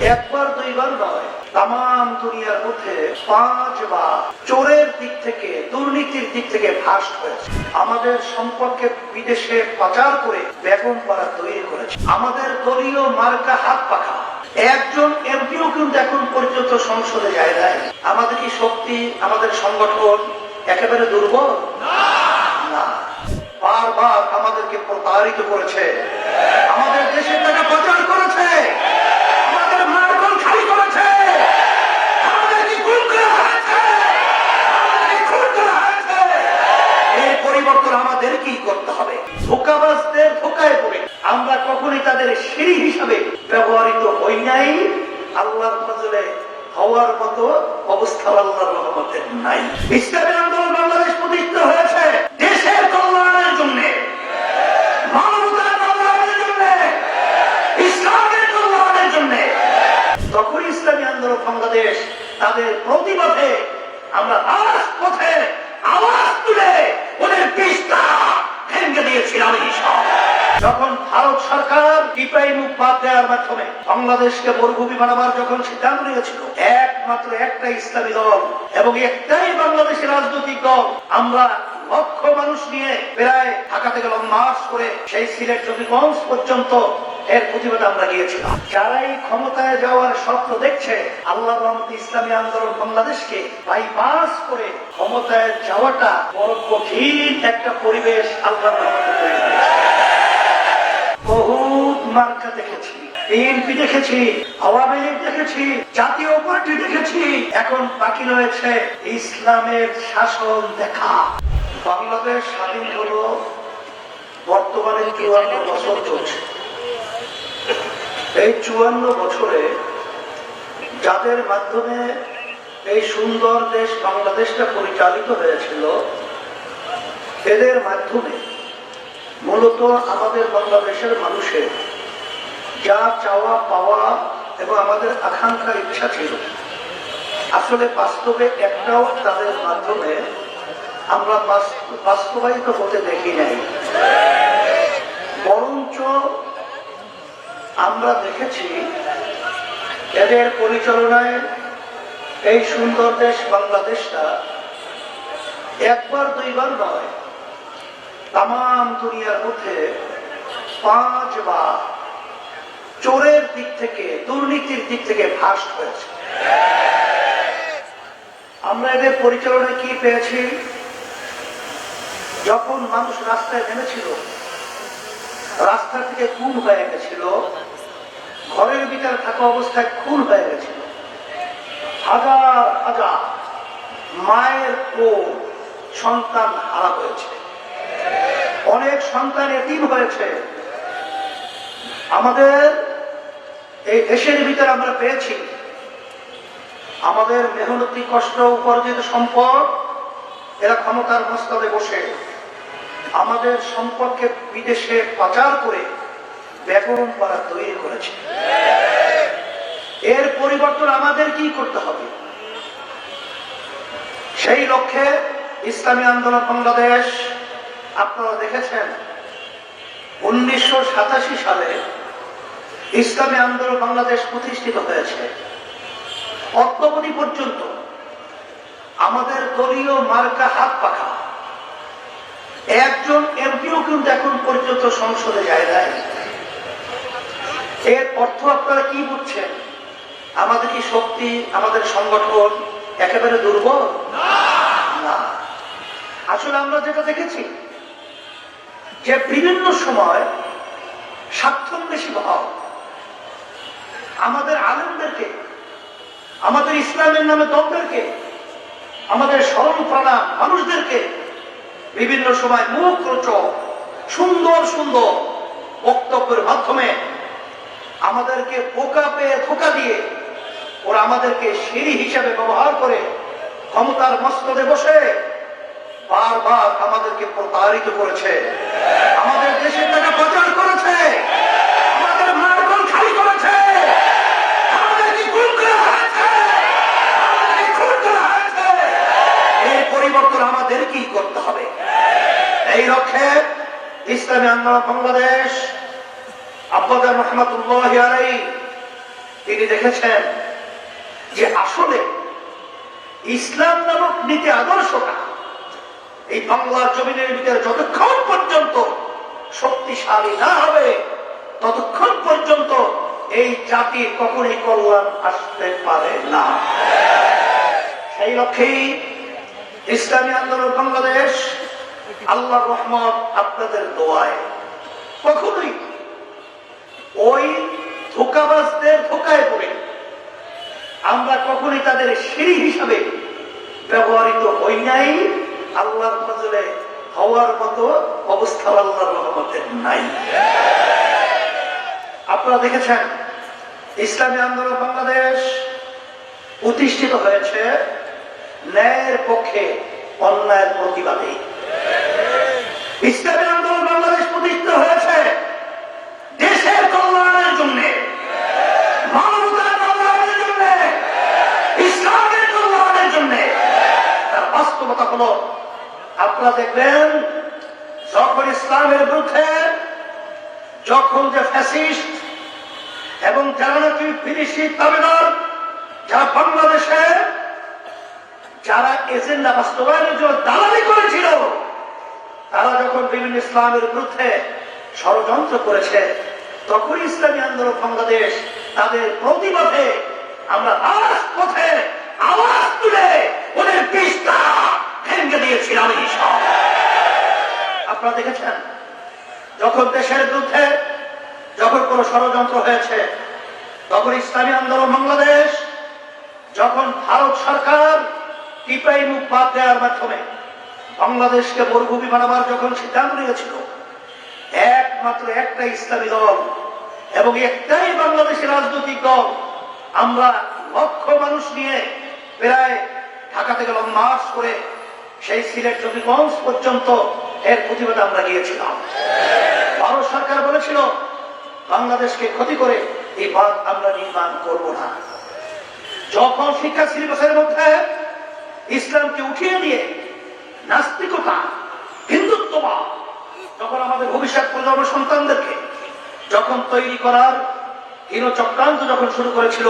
একবার দুইবার নয় তাম দুনিয়ার মধ্যে পাঁচবার চোরের দিক থেকে, দুর্নীতির দিক থেকে ফাঁস হয়েছে। আমাদের সম্পর্কে বিদেশে পাচার করে বেগম পাড়া তৈরি করেছে। আমাদের দলীয় মার্কা হাত পাখা। একজন এমপিও কিন্তু এখন পর্যন্ত সংসদে যায় নাই। আমাদের কি শক্তি, আমাদের সংগঠন একেবারে দুর্বল? না। বারবার আমাদেরকে প্রতারিত করেছে। আমাদের দেশের টাকা পাচার করেছে আমাদের মার্গল খালি করেছে আমাদেরকে গুম করা হয়েছে আমাদেরকে খুন করা হয়েছে এই পরিবর্তন আমাদের কি করতে হবে। ধোকাবাজদের ধোকায় পড়ে আমরা কখনই তাদের সিঁড়ি হিসাবে ব্যবহৃত হই নাই। আল্লাহর ফজলে হওয়ার মতো অবস্থা আল্লাহর রহমতের নাই। ইসলামী আন্দোলন বাংলাদেশ প্রতিষ্ঠিত হয়েছে দেশের কল্যাণের জন্য। মানবতার কল্যাণের জন্য। ইসলামের কল্যাণের জন্য। তখন ইসলামী আন্দোলন বাংলাদেশ তাদের প্রতিবাদে আমরা রাজপথে আওয়াজ তুলে ওদের পিস্তা ভেঙে যখন ভারত সরকার টিপাই মুখ বাদ দেওয়ার মাধ্যমে বাংলাদেশকে মরুভূমি বানাবার যখন সিদ্ধান্ত নিয়েছিল, একমাত্র একটা ইসলামী দল এবং একটাই বাংলাদেশের রাজনৈতিক দল, আমরা লক্ষ মানুষ নিয়ে প্রায় ঢাকা থেকে লং মার্চ করে সেই সিলেট জমিগঞ্জ পর্যন্ত এর প্রতিবাদে আমরা গিয়েছিলাম। যারাই ক্ষমতায় যাওয়ার স্বপ্ন দেখছে আল্লাহ রহমত ইসলামী আন্দোলন বাংলাদেশকে বাইপাস করে ক্ষমতায় যাওয়াটা বড় কঠিন একটা পরিবেশ আল্লাহ বহুত মার্কা দেখেছি, বিএনপি দেখেছি, আওয়ামী লীগ দেখেছি, জাতীয় পার্টি দেখেছি। এখন বাকি রয়েছে ইসলামের শাসন দেখা। বাংলাদেশ স্বাধীন হলো বর্তমানে চুয়ান্ন বছর চলছে। এই চুয়ান্ন বছরে যাদের মাধ্যমে এই সুন্দর দেশ বাংলাদেশটা পরিচালিত হয়েছিল, এদের মাধ্যমে মূলত আমাদের বাংলাদেশের মানুষের যা চাওয়া, পাওয়া এবং আমাদের আকাঙ্ক্ষা, ইচ্ছা ছিল। আসলে বাস্তবে একটাও তাদের মাধ্যমে আমরা বাস্তবায়িত হতে দেখি নাই। বরঞ্চ আমরা দেখেছি এদের পরিচালনায় এই সুন্দর দেশ বাংলাদেশটা একবার, দুইবার নয় তাম দুনিয়ার মধ্যে পাঁচবার চোরের দিক থেকে, দুর্নীতির দিক থেকে ফাঁস হয়েছে। আমরা এদের পরিচালনায় কি পেয়েছি? যখন মানুষ রাস্তায় নেমেছিল, রাস্তা থেকে খুন হয়ে গেছিল, ঘরের ভিতরে থাকা অবস্থায় খুন হয়ে গেছিল। হাজার হাজার মায়ের ও সন্তান হারা হয়েছে। অনেক সন্তান এতিম হয়েছে। আমাদের এই দেশের ভিতরে আমরা পেয়েছি। আমাদের মেহনতি কষ্ট, উপার্জিত সম্পদ, এরা ক্ষমতার মস্তদে বসে। আমাদের সম্পর্কে বিদেশে পাচার করে বেগম পাড়া তৈরি করেছে। এর পরিবর্তন আমাদের কি করতে হবে। সেই লক্ষ্যে ইসলামী আন্দোলন বাংলাদেশ, আপনারা দেখেছেন, উনিশশো সাতাশি সালে ইসলামী আন্দোলন বাংলাদেশ প্রতিষ্ঠিত হয়েছে। অদ্যবধি পর্যন্ত আমাদের দলীয় মার্কা হাত পাখা একজন এমপিও কিন্তু এখন পর্যন্ত সংসদে যায় নাই। এর অর্থ আপনারা কি বুঝছেন? আমাদের কি শক্তি, আমাদের সংগঠন একেবারে দুর্বল? না। আসলে আমরা যেটা দেখেছি, যে বিভিন্ন সময় স্বার্থন্বেষী ভাব আমাদের আলেমদেরকে, আমাদের ইসলামের নামে দলদেরকে আমাদের স্মরণ প্রাণা মানুষদেরকে বিভিন্ন সময় মুখ রোচক সুন্দর সুন্দর বক্তব্যের মাধ্যমে আমাদেরকে পোকা পেয়ে ধোকা দিয়ে ওরা আমাদেরকে সিঁড়ি হিসাবে ব্যবহার করে ক্ষমতার মস্তদে বসে বারবার আমাদেরকে প্রতারিত করেছে। আমাদের দেশের টাকা পাচার করেছে আমাদের মার্গল খালি করেছে আমাদেরকে গুম করা হয়েছে আমাদেরকে খুন করা হয়েছে এই পরিবর্তন আমাদের কি করতে হবে এই লক্ষ্যে ইসলামী বাংলাদেশ আব্বাদার রহমতুল্লাহ আলাই তিনি দেখেছেন যে আসলে ইসলাম নামক নীতি আদর্শটা এই বাংলার জমিনের ভিতরে যতক্ষণ পর্যন্ত শক্তিশালী না হবে, ততক্ষণ পর্যন্ত এই জাতির কখনই কল্যাণ আসতে পারে না। সেই লক্ষ্যেই ইসলামী আন্দোলন বাংলাদেশ আল্লাহ রহমত আপনাদের দোয়ায়। কখনোই ওই ধোকাবাজদের ধোকায় পড়ে আমরা কখনোই তাদের সিঁড়ি হিসাবে ব্যবহৃত হই নাই। আল্লাহর ফজলে হওয়ার মতো অবস্থা আল্লাহর রহমতের নাই। আপনারা দেখেছেন, ইসলামী আন্দোলন বাংলাদেশ প্রতিষ্ঠিত হয়েছে ন্যায়ের পক্ষে অন্যায়ের প্রতিবাদে ইসলামী আন্দোলন বাংলাদেশ প্রতিষ্ঠিত হয়েছে দেশের কল্যাণের জন্য, মানবতার কল্যাণের জন্য, ইসলামের কল্যাণের জন্য। তার বাস্তবতা হলো, আপনারা দেখবেন, যখন ইসলামের বিরুদ্ধে, যখন যে ফ্যাসিস্ট এবং যারা নাকি বিদেশি দাবিদার যারা বাংলাদেশে, যারা এজেন্ডা বাস্তবায়নের জন্য দালালি করেছিল তারা যখন বিভিন্ন ইসলামের বিরুদ্ধে ষড়যন্ত্র করেছে তখন ইসলামী আন্দোলন বাংলাদেশ তাদের প্রতিবাদে আমরা রাজপথে আওয়াজ তুলে ওদের পিস্তা ভেঙে দিয়েছিলাম আপনারা দেখেছেন? যখন দেশের বিরুদ্ধে যখন কোন ষড়যন্ত্র হয়েছে, তখন ইসলামী আন্দোলন বাংলাদেশ, যখন ভারত সরকার টিপাই মুখ বাদ দেওয়ার মাধ্যমে বাংলাদেশকে মরুভূমি বানাবার যখন সিদ্ধান্ত নিয়েছিল, একমাত্র একটা ইসলামী দল এবং একটাই বাংলাদেশের রাজনৈতিক দল, আমরা লক্ষ মানুষ নিয়ে প্রায় ঢাকা থেকে লং করে সেই সিলেট জমিগঞ্জ পর্যন্ত এর প্রতিবাদে আমরা গিয়েছিলাম। ভারত সরকার বলেছিল, বাংলাদেশকে ক্ষতি করে এই বাঁধ আমরা নির্মাণ করব না। যখন শিক্ষা সিলেবাসের মধ্যে ইসলামকে উঠিয়ে দিয়ে নাস্তিকতা, হিন্দুত্ববাদ, যখন আমাদের ভবিষ্যৎ প্রজন্ম সন্তানদেরকে যখন তৈরি করার হীন চক্রান্ত যখন শুরু করেছিল,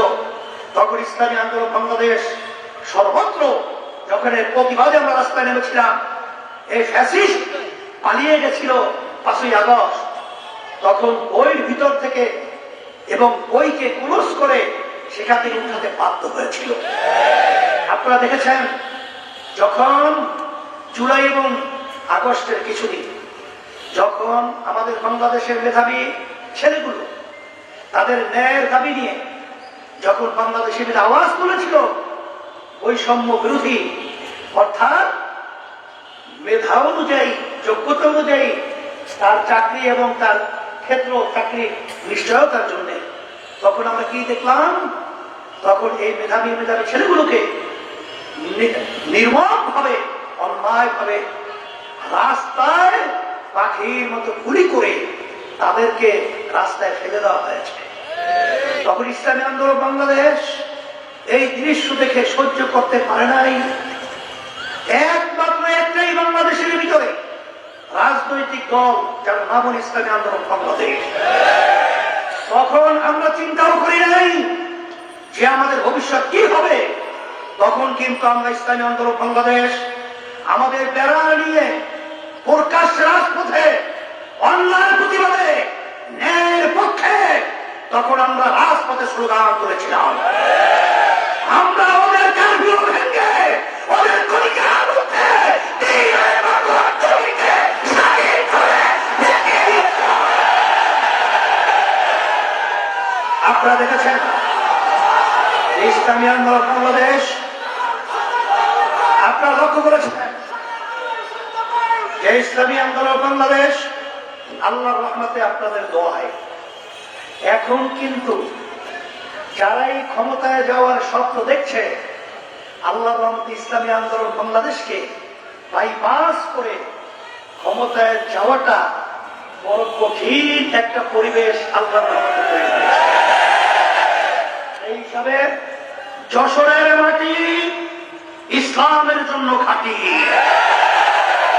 তখন ইসলামী আন্দোলন বাংলাদেশ সর্বত্র যখন এর প্রতিবাদে আমরা রাস্তায় নেমেছিলাম, এই ফ্যাসিস্ট পালিয়ে গেছিল পাঁচই আগস্ট। তখন বইয়ের ভিতর থেকে এবং বইকে ক্লোজ করে সেখান থেকে উঠাতে বাধ্য হয়েছিল। আপনারা দেখেছেন, যখন জুলাই এবং আগস্টের কিছুদিন, যখন আমাদের বাংলাদেশের মেধাবী ছেলেগুলো তাদের ন্যায়ের দাবি নিয়ে যখন বাংলাদেশের আওয়াজ তুলেছিল বৈষম্য বিরোধী, অর্থাৎ মেধা অনুযায়ী, যোগ্যতা অনুযায়ী তার চাকরি এবং তার ক্ষেত্র চাকরি নিশ্চয়তার জন্য, তখন আমরা কি দেখলাম? তখন এই মেধাবী মেধাবী ছেলেগুলোকে নির্মম ভাবে অন্যায় ভাবে রাস্তায় পাখির মতো গুলি করে তাদেরকে রাস্তায় ফেলে দেওয়া হয়েছে। তখন ইসলামী আন্দোলন বাংলাদেশ এই দৃশ্য দেখে সহ্য করতে পারে নাই। একমাত্র একটাই বাংলাদেশের ভিতরে রাজনৈতিক দল যার নাম ইসলামী আন্দোলন বাংলাদেশ। তখন আমরা চিন্তাও করি নাই যে আমাদের ভবিষ্যৎ কি হবে। তখন কিন্তু আমরা ইসলামী আন্দোলন বাংলাদেশ আমাদের বেড়া নিয়ে প্রকাশ রাজপথে অন্যায় প্রতিবাদে, ন্যায়ের পক্ষে তখন আমরা রাজপথে স্লোগান করেছিলাম আমরা ওদের কারগুলো ভেঙে, ওদের দিয়েছিলাম। আপনারা দেখেছেন, ইসলামী আন্দোলন বাংলাদেশ? আপনারা লক্ষ্য করেছেন? ইসলামী আন্দোলন বাংলাদেশ, আল্লাহর রহমতে আপনাদের দোয়ায়। এখন কিন্তু যারাই ক্ষমতায় যাওয়ার স্বপ্ন দেখছে আল্লাহ রহমতে ইসলামী আন্দোলন বাংলাদেশকে বাইপাস করে ক্ষমতায় যাওয়াটা বড় কঠিন একটা পরিবেশ আল্লাহ রহমতে এই হিসাবে যশোরের মাটি ইসলামের জন্য খাঁটি।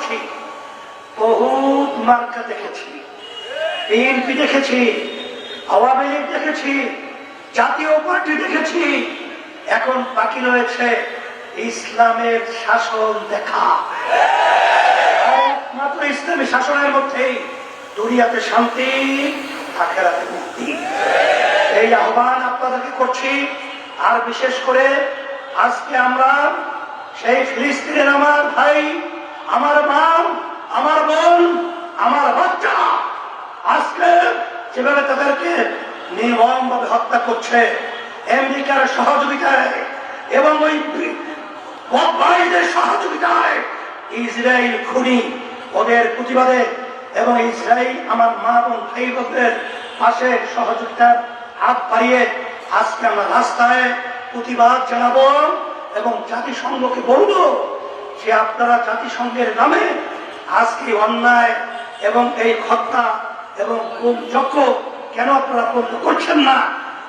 করছি বহুত মার্কা দেখেছি। বিএনপি দেখেছি, আওয়ামী লীগ দেখেছি, জাতীয় পার্টি দেখেছি। এখন বাকি রয়েছে ইসলামের শাসন দেখা। মাত্র ইসলামী শাসনের মধ্যেই দুনিয়াতে শান্তি, আখেরাতে মুক্তি। এই আহ্বান আপনাদেরকে করছি, আর বিশেষ করে আজকে আমরা সেই ফিলিস্তিনের আমার ভাই আমার মা আমার বোন, আমার বাচ্চা। আজকে যেভাবে তাদেরকে নির্মম ভাবে হত্যা করছে, আমেরিকার সহযোগিতায় এবং ওই ভাইদের সহযোগিতায় ইসরায়েল খুনি ওদের প্রতিবাদে এবং ইসরায়েল আমার মা বোন ভাই বোনদের পাশে সহযোগিতার হাত বাড়িয়ে আজকে আমরা রাস্তায় প্রতিবাদ জানাব এবং জাতিসংঘকে বলব যে আপনারা জাতিসংঘের নামে আজকে অন্যায় এবং এই হত্যা এবং যজ্ঞ কেন আপনারা বন্ধ করছেন না?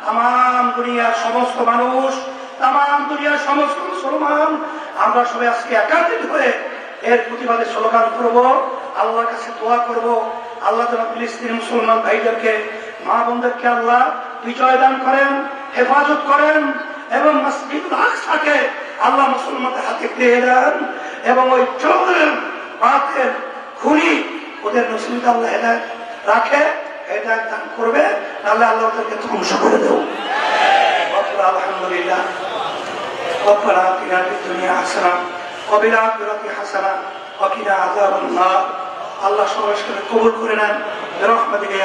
তাম দুনিয়ার সমস্ত মানুষ তাম দুনিয়ার সমস্ত মুসলমান, আমরা সবাই আজকে একাত্রিত হয়ে এর প্রতিবাদে স্লোগান করব আল্লাহর কাছে দোয়া করব, আল্লাহ যেন ফিলিস্তিনি মুসলমান ভাইদেরকে, মা বোনদেরকে আল্লাহ বিজয় দান করেন, হেফাজত করেন এবং মসজিদুল আকসাকে আল্লাহ মুসলমানদের হাতে পেয়ে দেন এবং ওই চোরের বাতের খুনি ওদের নসিবত আল্লাহ হেদায়ত রাখে হেদায়ত দান করবে তাহলে আল্লাহ ওদেরকে ধ্বংস করে দেব আলহামদুলিল্লাহ ربنا اتنا في الدنيا حسنه وفي الاخره حسنه وقنا عذاب النار আল্লাহ সবাই কবুল করে নেন রহমতিকে